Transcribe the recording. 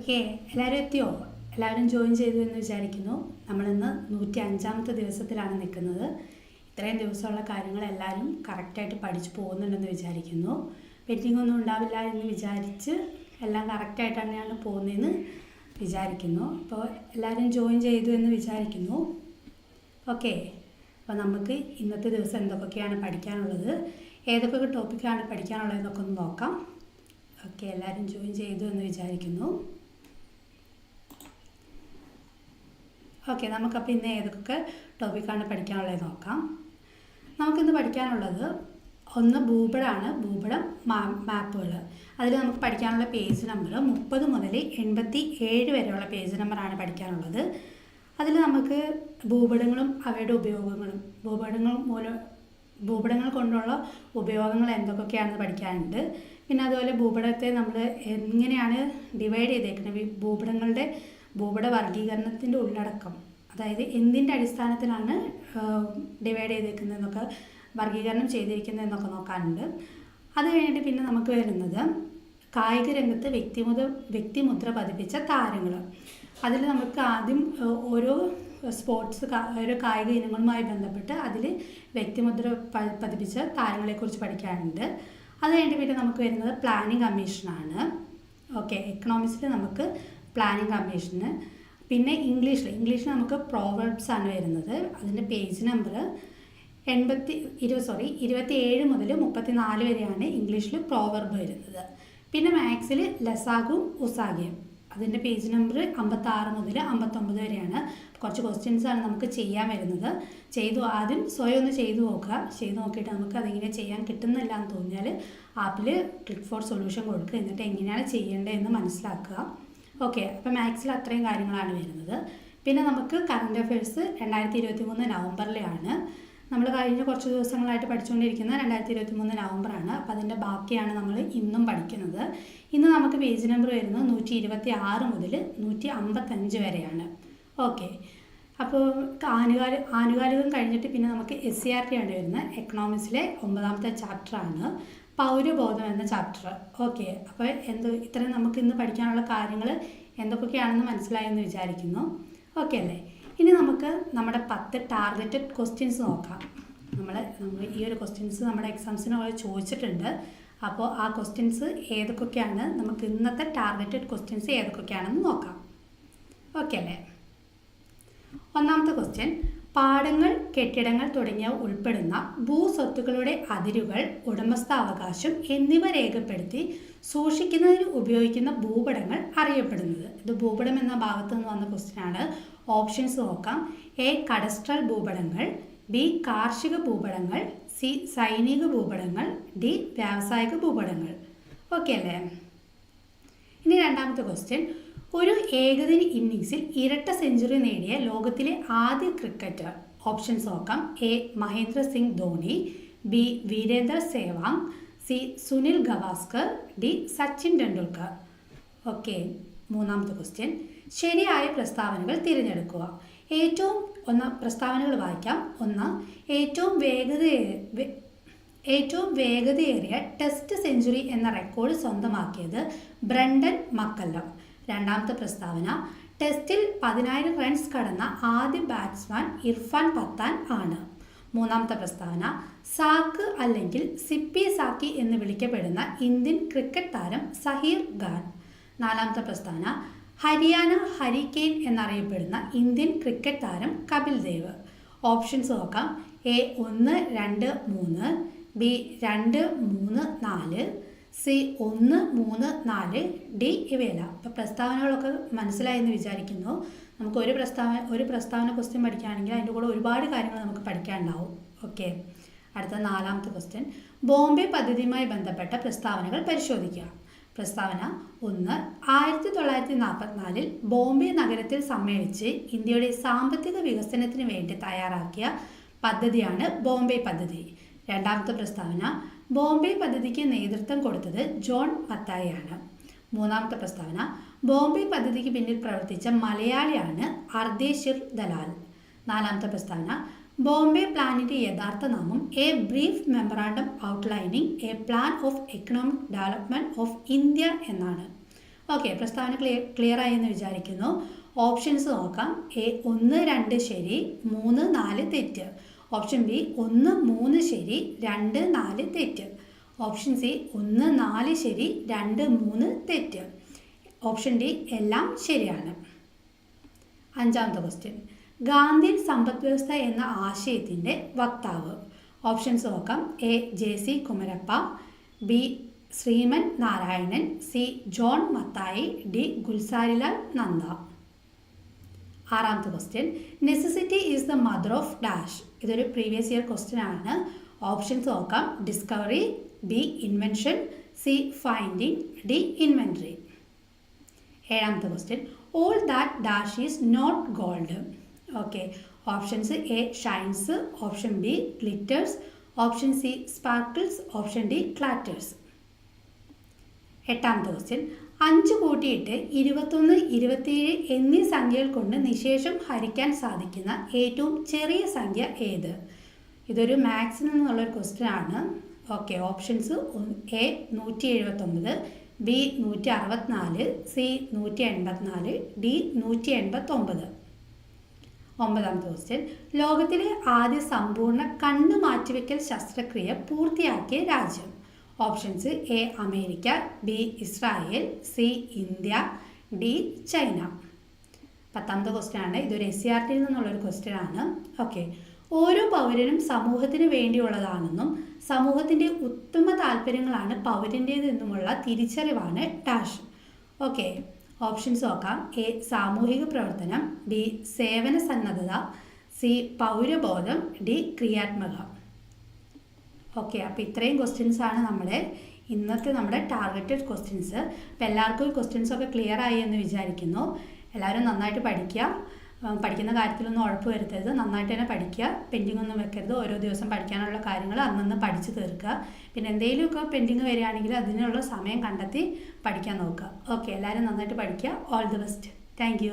Okay എല്ലാവരും എത്തിയോ? എല്ലാവരും ജോയിൻ ചെയ്തു എന്ന് വിചാരിക്കുന്നു. നമ്മളിന്ന് നൂറ്റി അഞ്ചാമത്തെ ദിവസത്തിലാണ് നിൽക്കുന്നത്. ഇത്രയും ദിവസമുള്ള കാര്യങ്ങൾ എല്ലാവരും കറക്റ്റായിട്ട് പഠിച്ചു പോകുന്നുണ്ടെന്ന് വിചാരിക്കുന്നു. പെൻഡിങ് ഒന്നും ഉണ്ടാവില്ല എന്ന് വിചാരിച്ച് എല്ലാം കറക്റ്റായിട്ട് തന്നെയാണ് പോകുന്നതെന്ന് വിചാരിക്കുന്നു. അപ്പോൾ എല്ലാവരും ജോയിൻ ചെയ്തു എന്ന് വിചാരിക്കുന്നു. ഓക്കെ അപ്പോൾ നമുക്ക് ഇന്നത്തെ ദിവസം എന്തൊക്കെയാണ് പഠിക്കാനുള്ളത്? ഏതൊക്കെ ടോപ്പിക്കാണ് പഠിക്കാനുള്ളതെന്നൊക്കെ ഒന്ന് നോക്കാം. ഓക്കെ എല്ലാവരും ജോയിൻ ചെയ്തു എന്ന് വിചാരിക്കുന്നു. ഓക്കെ നമുക്കപ്പോൾ ഇന്ന് ഏതൊക്കെ ടോപ്പിക്കാണ് പഠിക്കാനുള്ളത് നോക്കാം. നമുക്കിന്ന് പഠിക്കാനുള്ളത് ഒന്ന് ഭൂപടമാണ് ഭൂപടം മാപ്പുകൾ അതിൽ നമുക്ക് പഠിക്കാനുള്ള പേജ് നമ്പർ മുപ്പത് മുതൽ എൺപത്തി ഏഴ് വരെയുള്ള പേജ് നമ്പറാണ് പഠിക്കാനുള്ളത്. അതിൽ നമുക്ക് ഭൂപടങ്ങളും അവയുടെ ഉപയോഗങ്ങളും ഭൂപടങ്ങൾ മൂലം ഭൂപടങ്ങൾ കൊണ്ടുള്ള ഉപയോഗങ്ങൾ എന്തൊക്കെയാണെന്ന് പഠിക്കാനുണ്ട്. പിന്നെ അതുപോലെ ഭൂപടത്തെ നമ്മൾ എങ്ങനെയാണ് ഡിവൈഡ് ചെയ്തേക്കുന്നത് ഭൂപടങ്ങളുടെ ഭൂപട വർഗീകരണത്തിന്റെ ഉള്ളടക്കം. അതായത് എന്തിന്റെ അടിസ്ഥാനത്തിലാണ് ഡിവൈഡ് ചെയ്തേക്കുന്നതെന്നൊക്കെ വർഗീകരണം ചെയ്തിരിക്കുന്നതെന്നൊക്കെ നോക്കാനുണ്ട്. അത് കഴിഞ്ഞിട്ട് പിന്നെ നമുക്ക് വരുന്നത് കായിക രംഗത്ത് വ്യക്തിമുദ്ര വ്യക്തിമുദ്ര പതിപ്പിച്ച താരങ്ങൾ അതിൽ നമുക്ക് ആദ്യം ഓരോ സ്പോർട്സ് ഓരോ കായിക ഇനങ്ങളുമായി ബന്ധപ്പെട്ട് അതിൽ വ്യക്തിമുദ്ര പതിപ്പിച്ച താരങ്ങളെക്കുറിച്ച് പഠിക്കാനുണ്ട്. അത് കഴിഞ്ഞിട്ട് പിന്നെ നമുക്ക് വരുന്നത് പ്ലാനിങ് കമ്മീഷനാണ്. ഓക്കെ എക്കണോമിക്സിൽ നമുക്ക് പ്ലാനിങ് കമ്മീഷന് പിന്നെ ഇംഗ്ലീഷിൽ ഇംഗ്ലീഷിൽ നമുക്ക് പ്രോവർബ്സ് ആണ് വരുന്നത്. അതിന്റെ പേജ് നമ്പർ എൺപത്തി ഇരുപത് സോറി ഇരുപത്തി ഏഴ് മുതൽ മുപ്പത്തി നാല് വരെയാണ് ഇംഗ്ലീഷിൽ പ്രോവർബ് വരുന്നത്. പിന്നെ മാത്സിൽ ലസാഗും ഉസാഗയും. അതിന്റെ പേജ് നമ്പർ അമ്പത്താറ് മുതൽ അമ്പത്തൊമ്പത് വരെയാണ്. കുറച്ച് ക്വസ്റ്റ്യൻസ് ആണ് നമുക്ക് ചെയ്യാൻ വരുന്നത്. ചെയ്തു ആദ്യം സ്വയം ഒന്ന് ചെയ്തു നോക്കുക. ചെയ്തു നോക്കിയിട്ട് നമുക്ക് അതെങ്ങനെ ചെയ്യാൻ കിട്ടുന്നില്ല എന്ന് തോന്നിയാൽ ആപ്പിൽ ക്ലിക്ക് ഫോർ സൊല്യൂഷൻ കൊടുക്കുക. എന്നിട്ട് എങ്ങനെയാണ് ചെയ്യേണ്ടതെന്ന് മനസ്സിലാക്കുക. ഓക്കെ അപ്പോൾ മാത്സിൽ അത്രയും കാര്യങ്ങളാണ് വരുന്നത്. പിന്നെ നമുക്ക് കറണ്ട് അഫയേഴ്സ് രണ്ടായിരത്തി ഇരുപത്തി മൂന്ന് നവംബറിലാണ് നമ്മൾ കഴിഞ്ഞ കുറച്ച് ദിവസങ്ങളായിട്ട് പഠിച്ചുകൊണ്ടിരിക്കുന്ന രണ്ടായിരത്തി ഇരുപത്തി മൂന്ന് നവംബറാണ്. അപ്പോൾ അതിന്റെ ബാക്കിയാണ് നമ്മൾ ഇന്നും പഠിക്കുന്നത്. ഇന്ന് നമുക്ക് പേജ് നമ്പർ വരുന്നത് നൂറ്റി ഇരുപത്തി ആറ് മുതൽ നൂറ്റി അമ്പത്തഞ്ച് വരെയാണ്. ഓക്കെ അപ്പോൾ ആനുകാലി ആനുകാലികം കഴിഞ്ഞിട്ട് പിന്നെ നമുക്ക് എസ് സി ആർ ടി ആണ് വരുന്നത്. എക്കണോമിക്സിലെ ഒമ്പതാമത്തെ ചാപ്റ്ററാണ് പൗരബോധം എന്ന ചാപ്റ്റർ ഓക്കെ അപ്പോൾ എന്ത് ഇത്രയും നമുക്ക് ഇന്ന് പഠിക്കാനുള്ള കാര്യങ്ങൾ എന്തൊക്കെയാണെന്ന് മനസ്സിലായെന്ന് വിചാരിക്കുന്നു. ഓക്കെ അല്ലേ? ഇനി നമുക്ക് നമ്മുടെ പത്ത് ടാർഗറ്റഡ് ക്വസ്റ്റ്യൻസ് നോക്കാം. നമ്മൾ നമ്മൾ ഈ ഒരു ക്വസ്റ്റ്യൻസ് നമ്മുടെ എക്സാംസിന് ചോദിച്ചിട്ടുണ്ട്. അപ്പോൾ ആ ക്വസ്റ്റ്യൻസ് ഏതൊക്കെയാണ് നമുക്ക് ഇന്നത്തെ ടാർഗറ്റഡ് ക്വസ്റ്റ്യൻസ് ഏതൊക്കെയാണെന്ന് നോക്കാം. ഓക്കെ അല്ലേ? ഒന്നാമത്തെ ക്വസ്റ്റ്യൻ പാടങ്ങൾ കെട്ടിടങ്ങൾ തുടങ്ങിയവ ഉൾപ്പെടുന്ന ഭൂസ്വത്തുക്കളുടെ അതിരുകൾ ഉടമസ്ഥാവകാശം എന്നിവ രേഖപ്പെടുത്തി സൂക്ഷിക്കുന്നതിന് ഉപയോഗിക്കുന്ന ഭൂപടങ്ങൾ അറിയപ്പെടുന്നത്. ഇത് ഭൂപടം എന്ന ഭാഗത്ത് നിന്ന് വന്ന ക്വസ്റ്റ്യനാണ് ഓപ്ഷൻസ് നോക്കാം. എ കഡസ്ട്രൽ ഭൂപടങ്ങൾ. ബി കാർഷിക ഭൂപടങ്ങൾ. സി സൈനിക ഭൂപടങ്ങൾ. ഡി വ്യാവസായിക ഭൂപടങ്ങൾ. ഓക്കെ അല്ലേ? ഇനി രണ്ടാമത്തെ ക്വസ്റ്റ്യൻ ഒരു ഏകദിന ഇന്നിങ്സിൽ ഇരട്ട സെഞ്ചുറി നേടിയ ലോകത്തിലെ ആദ്യ ക്രിക്കറ്റർ ഓപ്ഷൻസ് നോക്കാം. A Mahendra Singh Dhoni. B Virender Sehwag. C Sunil Gavaskar. D Sachin Tendulkar. Okay മൂന്നാമത്തെ ക്വസ്റ്റ്യൻ ശരിയായ പ്രസ്താവനകൾ തിരഞ്ഞെടുക്കുക. ഏറ്റവും ഒന്ന് പ്രസ്താവനകൾ വായിക്കാം. ഒന്ന് ഏറ്റവും വേഗത ഏറ്റവും വേഗതയേറിയ ടെസ്റ്റ് സെഞ്ചുറി എന്ന റെക്കോർഡ് സ്വന്തമാക്കിയത് ബ്രണ്ടൻ മക്കല്ലം. രണ്ടാമത്തെ പ്രസ്താവന ടെസ്റ്റിൽ പതിനായിരം റൺസ് കടന്ന ആദ്യ ബാറ്റ്സ്മാൻ ഇർഫാൻ പത്താൻ ആണ്. മൂന്നാമത്തെ പ്രസ്താവന സാക്ക് അല്ലെങ്കിൽ സിപ്പി സാക്കി എന്ന് വിളിക്കപ്പെടുന്ന ഇന്ത്യൻ ക്രിക്കറ്റ് താരം സഹീർ ഖാൻ. നാലാമത്തെ പ്രസ്താവന ഹരിയാന ഹരിക്കെയിൻ എന്നറിയപ്പെടുന്ന ഇന്ത്യൻ ക്രിക്കറ്റ് താരം കപിൽ ദേവ്. ഓപ്ഷൻസ് നോക്കാം. എ ഒന്ന് രണ്ട് മൂന്ന് ബി രണ്ട് മൂന്ന് നാല് സി ഒന്ന് മൂന്ന് നാല് ഡി ഇവയല്ല. അപ്പോൾ പ്രസ്താവനകളൊക്കെ മനസ്സിലായെന്ന് വിചാരിക്കുന്നു. നമുക്ക് ഒരു പ്രസ്താവന ഒരു പ്രസ്താവന ക്വസ്റ്റ്യൻ പഠിക്കുകയാണെങ്കിൽ അതിന്റെ കൂടെ ഒരുപാട് കാര്യങ്ങൾ നമുക്ക് പഠിക്കാനുണ്ടാവും. ഓക്കെ അടുത്ത നാലാമത്തെ ക്വസ്റ്റ്യൻ ബോംബെ പദ്ധതിയുമായി ബന്ധപ്പെട്ട പ്രസ്താവനകൾ പരിശോധിക്കുക. പ്രസ്താവന ഒന്ന് ആയിരത്തി തൊള്ളായിരത്തി നാൽപ്പത്തിനാലിൽ ബോംബെ നഗരത്തിൽ സമ്മേളിച്ച് ഇന്ത്യയുടെ സാമ്പത്തിക വികസനത്തിന് വേണ്ടി തയ്യാറാക്കിയ പദ്ധതിയാണ് ബോംബെ പദ്ധതി. രണ്ടാമത്തെ പ്രസ്താവന ബോംബെ പദ്ധതിക്ക് നേതൃത്വം കൊടുത്തത് ജോൺ മത്തായിയാണ് മൂന്നാമത്തെ പ്രസ്താവന ബോംബെ പദ്ധതിക്ക് പിന്നിൽ പ്രവർത്തിച്ച മലയാളിയാണ് അർദേശിർ ദലാൽ. നാലാമത്തെ പ്രസ്താവന ബോംബെ പ്ലാനിന്റെ യഥാർത്ഥ നാമം a brief memorandum outlining a plan of economic development of India എന്നാണ്. ഓക്കെ പ്രസ്താവന ക്ലിയർ ക്ലിയർ ആയി എന്ന് വിചാരിക്കുന്നു. ഓപ്ഷൻസ് നോക്കാം. എ ഒന്ന് രണ്ട് ശരി മൂന്ന് നാല് തെറ്റ്. ഓപ്ഷൻ ബി ഒന്ന് മൂന്ന് ശരി രണ്ട് നാല് തെറ്റ്. ഓപ്ഷൻ സി ഒന്ന് നാല് ശരി രണ്ട് മൂന്ന് തെറ്റ്. ഓപ്ഷൻ ഡി എല്ലാം ശരിയാണ്. അഞ്ചാമത്തെ ക്വസ്റ്റ്യൻ ഗാന്ധിയൻ സമ്പദ് വ്യവസ്ഥ എന്ന ആശയത്തിന്റെ വക്താവ്. ഓപ്ഷൻസ് നോക്കാം. A J C Kumarappa B Shriman Narayan C John Mathai D Gulzarilal Nanda. ആറാമത്തെ question necessity is the mother of dash ഇതൊരു പ്രീവിയസ് ഇയർ ക്വസ്റ്റ്യൻ ആണ്. ഓപ്ഷൻസ് നോക്കാം. Discovery B invention C finding D inventory ഏഴാമത്തെ question all that dash is not gold okay options A shines option B glitters option C sparkles option D clatters എട്ടാമത്തെ question അഞ്ച് കൂട്ടിയിട്ട് ഇരുപത്തൊന്ന് ഇരുപത്തിയേഴ് എന്നീ സംഖ്യകൾ കൊണ്ട് നിശേഷം ഹരിക്കാൻ സാധിക്കുന്ന ഏറ്റവും ചെറിയ സംഖ്യ ഏത്? ഇതൊരു മാത്സിൽ നിന്നുള്ളൊരു ക്വസ്റ്റ്യൻ ആണ്. ഓക്കെ ഓപ്ഷൻസ് എ നൂറ്റി എഴുപത്തൊമ്പത് ബി നൂറ്റി അറുപത്തിനാല് സി നൂറ്റി എൺപത്തിനാല് ഡി നൂറ്റി എൺപത്തൊമ്പത് ഒമ്പതാമത്തെ ക്വസ്റ്റ്യൻ ലോകത്തിലെ ആദ്യ സമ്പൂർണ കണ്ണ് മാറ്റിവെക്കൽ ശസ്ത്രക്രിയ പൂർത്തിയാക്കിയ രാജ്യം. Options A America B Israel C India D China. പത്താമത്തെ ക്വസ്റ്റ്യൻ ആണ്. ഇതൊരു എസ് സി ആർ ടിയിൽ നിന്നുള്ളൊരു ക്വസ്റ്റ്യൻ ആണ്. ഓക്കെ ഓരോ പൗരനും സമൂഹത്തിന് വേണ്ടിയുള്ളതാണെന്നും സമൂഹത്തിന്റെ ഉത്തമ താല്പര്യങ്ങളാണ് പൗരന്റേതെന്നുമുള്ള തിരിച്ചറിവാണ് ടാഷ് ഓക്കെ ഓപ്ഷൻസ് നോക്കാം. എ സാമൂഹിക പ്രവർത്തനം ബി സേവന സന്നദ്ധത സി പൗരബോധം ഡി ക്രിയാത്മക. ഓക്കെ അപ്പോൾ ഇത്രയും ക്വസ്റ്റ്യൻസ് ആണ് നമ്മുടെ ഇന്നത്തെ നമ്മുടെ ടാർഗറ്റഡ് ക്വസ്റ്റ്യൻസ് അപ്പോൾ എല്ലാവർക്കും ഈ ക്വസ്റ്റ്യൻസ് ഒക്കെ ക്ലിയർ ആയി എന്ന് വിചാരിക്കുന്നു. എല്ലാവരും നന്നായിട്ട് പഠിക്കുക. പഠിക്കുന്ന കാര്യത്തിലൊന്നും ഉഴപ്പ് വരുത്തരുത്. നന്നായിട്ട് തന്നെ പഠിക്കുക. പെൻഡിങ് ഒന്നും വെക്കരുത്. ഓരോ ദിവസം പഠിക്കാനുള്ള കാര്യങ്ങൾ അന്നന്ന് പഠിച്ചു തീർക്കുക. പിന്നെ എന്തെങ്കിലുമൊക്കെ പെൻഡിങ് വരികയാണെങ്കിൽ അതിനുള്ള സമയം കണ്ടെത്തി പഠിക്കാൻ നോക്കുക. ഓക്കെ എല്ലാവരും നന്നായിട്ട് പഠിക്കുക. All the best thank